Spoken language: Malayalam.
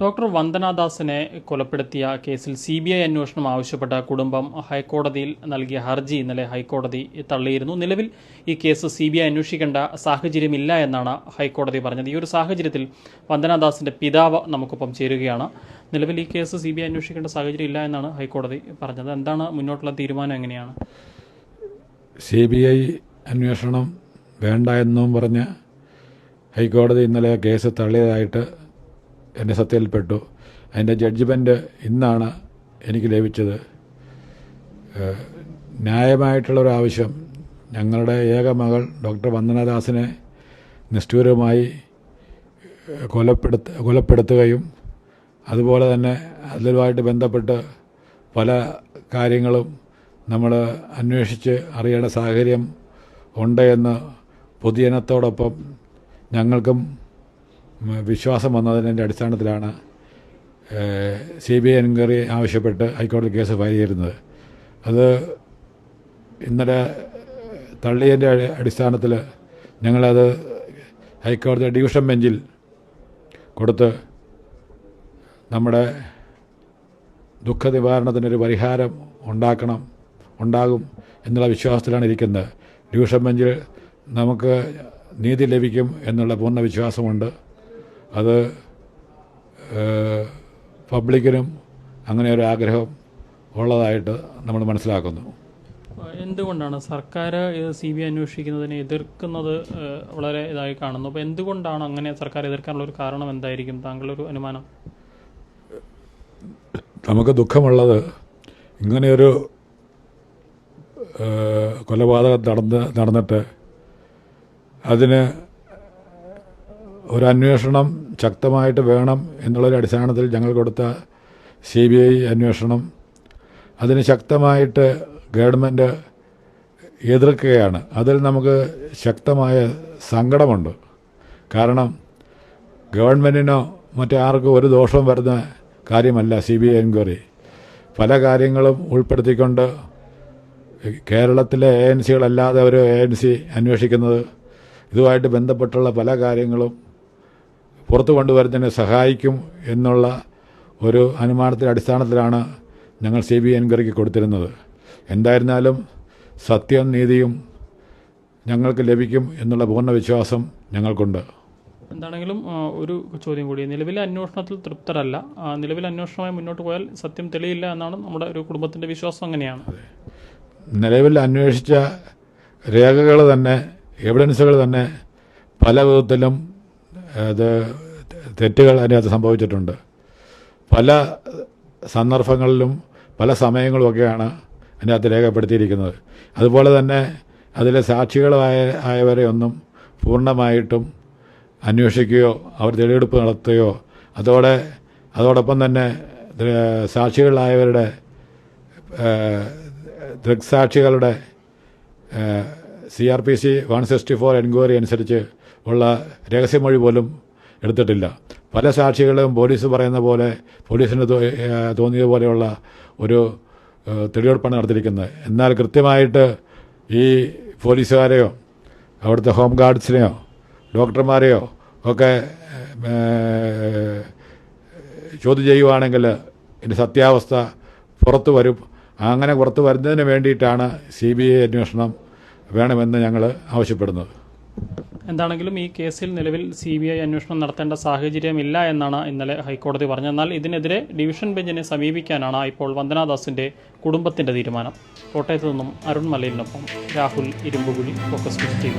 ഡോക്ടർ വന്ദനാദാസിനെ കൊലപ്പെടുത്തിയ കേസിൽ സി ബി ഐ അന്വേഷണം ആവശ്യപ്പെട്ട കുടുംബം ഹൈക്കോടതിയിൽ നൽകിയ ഹർജി ഇന്നലെ ഹൈക്കോടതി തള്ളിയിരുന്നു. നിലവിൽ ഈ കേസ് സി ബി ഐ അന്വേഷിക്കേണ്ട സാഹചര്യമില്ല എന്നാണ് ഹൈക്കോടതി പറഞ്ഞത്. ഈ ഒരു സാഹചര്യത്തിൽ വന്ദനാദാസിന്റെ പിതാവ് നമുക്കൊപ്പം ചേരുകയാണ്. നിലവിൽ ഈ കേസ് സി ബി ഐ അന്വേഷിക്കേണ്ട സാഹചര്യം ഇല്ല എന്നാണ് ഹൈക്കോടതി പറഞ്ഞത്. എന്താണ് മുന്നോട്ടുള്ള തീരുമാനം എങ്ങനെയാണ്? സി ബി ഐ അന്വേഷണം വേണ്ട എന്നും പറഞ്ഞ് ഹൈക്കോടതി ഇന്നലെ കേസ് തള്ളിയതായിട്ട് എന്നെ സത്യത്തിൽപ്പെട്ടു. അതിന്റെ ജഡ്ജ്മെന്റ് ഇന്നാണ് എനിക്ക് ലഭിച്ചത്. ന്യായമായിട്ടുള്ളൊരാവശ്യം ഞങ്ങളുടെ ഏക മകൾ ഡോക്ടർ വന്ദനദാസിനെ നിഷ്ഠൂരമായി കൊലപ്പെടുത്ത കൊലപ്പെടുത്തുകയും അതുപോലെ തന്നെ അതിലുമായിട്ട് ബന്ധപ്പെട്ട് പല കാര്യങ്ങളും നമ്മൾ അന്വേഷിച്ച് അറിയേണ്ട സാഹചര്യം ഉണ്ട് എന്ന് പൊതുജനത്തോടൊപ്പം ഞങ്ങൾക്കും വിശ്വാസം വന്നതിന്റെ അടിസ്ഥാനത്തിലാണ് സി ബി ഐ എൻക്വയറി ആവശ്യപ്പെട്ട് ഹൈക്കോടതി കേസ് ഫയൽ ചെയ്തിരുന്നത്. അത് ഇന്നലെ തള്ളിയതിന്റെ അടി- അടിസ്ഥാനത്തിൽ ഞങ്ങളത് ഹൈക്കോടതി ഡിവിഷൻ ബെഞ്ചിൽ കൊടുത്ത് നമ്മുടെ ദുഃഖ നിവാരണത്തിനൊരു പരിഹാരം ഉണ്ടാക്കണം ഉണ്ടാകും എന്നുള്ള വിശ്വാസത്തിലാണ് ഇരിക്കുന്നത്. ഡിവിഷൻ ബെഞ്ചിൽ നമുക്ക് നീതി ലഭിക്കും എന്നുള്ള പൂർണ വിശ്വാസമുണ്ട്. അത് പബ്ലിക്കിനും അങ്ങനെ ഒരു ആഗ്രഹം ഉള്ളതായിട്ട് നമ്മൾ മനസ്സിലാക്കുന്നു. എന്തുകൊണ്ടാണ് സർക്കാർ ഇത് സി ബി ഐ അന്വേഷിക്കുന്നതിനെ എതിർക്കുന്നത് വളരെ ഇതായി കാണുന്നു? അപ്പോൾ എന്തുകൊണ്ടാണ് അങ്ങനെ സർക്കാർ എതിർക്കാനുള്ള ഒരു കാരണം എന്തായിരിക്കും? താങ്കളുടെ ഒരു അനുമാനം. നമുക്ക് ദുഃഖമുള്ളത് ഇങ്ങനെയൊരു കൊലപാതകം നടന്ന് നടന്നിട്ട് അതിന് ഒരു അന്വേഷണം ശക്തമായിട്ട് വേണം എന്നുള്ളൊരു അടിസ്ഥാനത്തിൽ ഞങ്ങൾ കൊടുത്ത സി ബി ഐ അന്വേഷണം അതിന് ശക്തമായിട്ട് ഗവൺമെന്റ് എതിർക്കുകയാണ്. അതിൽ നമുക്ക് ശക്തമായ സങ്കടമുണ്ട്. കാരണം ഗവൺമെന്റിനോ മറ്റാർക്കും ഒരു ദോഷവും വരുന്ന കാര്യമല്ല സി ബി ഐ എൻക്വയറി. പല കാര്യങ്ങളും ഉൾപ്പെടുത്തിക്കൊണ്ട് കേരളത്തിലെ എ എൻ സികളല്ലാതെ ഒരു എ എൻ സി അന്വേഷിക്കുന്നത് ഇതുമായിട്ട് ബന്ധപ്പെട്ടുള്ള പല കാര്യങ്ങളും പുറത്തു കൊണ്ടുവരുന്നതിന് സഹായിക്കും എന്നുള്ള ഒരു അനുമാനത്തിന്റെ അടിസ്ഥാനത്തിലാണ് ഞങ്ങൾ സി ബി എൻക്വയറിക്ക് കൊടുത്തിരുന്നത്. എന്തായിരുന്നാലും സത്യം നീതിയും ഞങ്ങൾക്ക് ലഭിക്കും എന്നുള്ള പൂർണ വിശ്വാസം ഞങ്ങൾക്കുണ്ട്. എന്താണെങ്കിലും ഒരു ചോദ്യം കൂടി. നിലവിലെ അന്വേഷണത്തിൽ തൃപ്തരല്ല. നിലവിലെ അന്വേഷണമായി മുന്നോട്ട് പോയാൽ സത്യം തെളിയില്ല എന്നാണ് നമ്മുടെ ഒരു കുടുംബത്തിന്റെ വിശ്വാസം അങ്ങനെയാണ്. നിലവിൽ അന്വേഷിച്ച രേഖകൾ തന്നെ എവിഡൻസുകൾ തന്നെ പല വിധത്തിലും അത് തെറ്റുകൾ അതിനകത്ത് സംഭവിച്ചിട്ടുണ്ട്. പല സന്ദർഭങ്ങളിലും പല സമയങ്ങളുമൊക്കെയാണ് അതിനകത്ത് രേഖപ്പെടുത്തിയിരിക്കുന്നത്. അതുപോലെ തന്നെ അതിലെ സാക്ഷികളായ ആയവരെ ഒന്നും പൂർണമായിട്ടും അന്വേഷിക്കുകയോ അവർ തെളിവെടുപ്പ് നടത്തുകയോ അതോടെ അതോടൊപ്പം തന്നെ സാക്ഷികളായവരുടെ ദൃക്സാക്ഷികളുടെ C R P C one sixty four enquiry അനുസരിച്ച് ഉള്ള രഹസ്യമൊഴി പോലും എടുത്തിട്ടില്ല. പല സാക്ഷികളും പോലീസ് പറയുന്ന പോലെ പോലീസിന് തോന്നിയതുപോലെയുള്ള ഒരു തെളിവെടുപ്പാണ് നടത്തിയിരിക്കുന്നത്. എന്നാൽ കൃത്യമായിട്ട് ഈ പോലീസുകാരെയോ അവിടുത്തെ ഹോം ഗാർഡ്സിനെയോ ഡോക്ടർമാരെയോ ഒക്കെ ചോദ്യം ചെയ്യുവാണെങ്കിൽ ഇതിന്റെ സത്യാവസ്ഥ പുറത്തു വരും. അങ്ങനെ പുറത്തു വരുന്നതിന് വേണ്ടിയിട്ടാണ് സി ബി ഐ അന്വേഷണം വേണമെന്ന് ഞങ്ങൾ ആവശ്യപ്പെടുന്നത് എന്താണെങ്കിലും ഈ കേസിൽ നിലവിൽ സി ബി ഐ അന്വേഷണം നടത്തേണ്ട സാഹചര്യമില്ല എന്നാണ് ഇന്നലെ ഹൈക്കോടതി പറഞ്ഞത്. എന്നാൽ ഇതിനെതിരെ ഡിവിഷൻ ബെഞ്ചിനെ സമീപിക്കാനാണ് ഇപ്പോൾ വന്ദനാദാസിന്റെ കുടുംബത്തിന്റെ തീരുമാനം. കോട്ടയത്ത് നിന്നും അരുൺ മലയിലിനൊപ്പം രാഹുൽ ഇരുമ്പുകുഴി ഫോക്കസ് ടി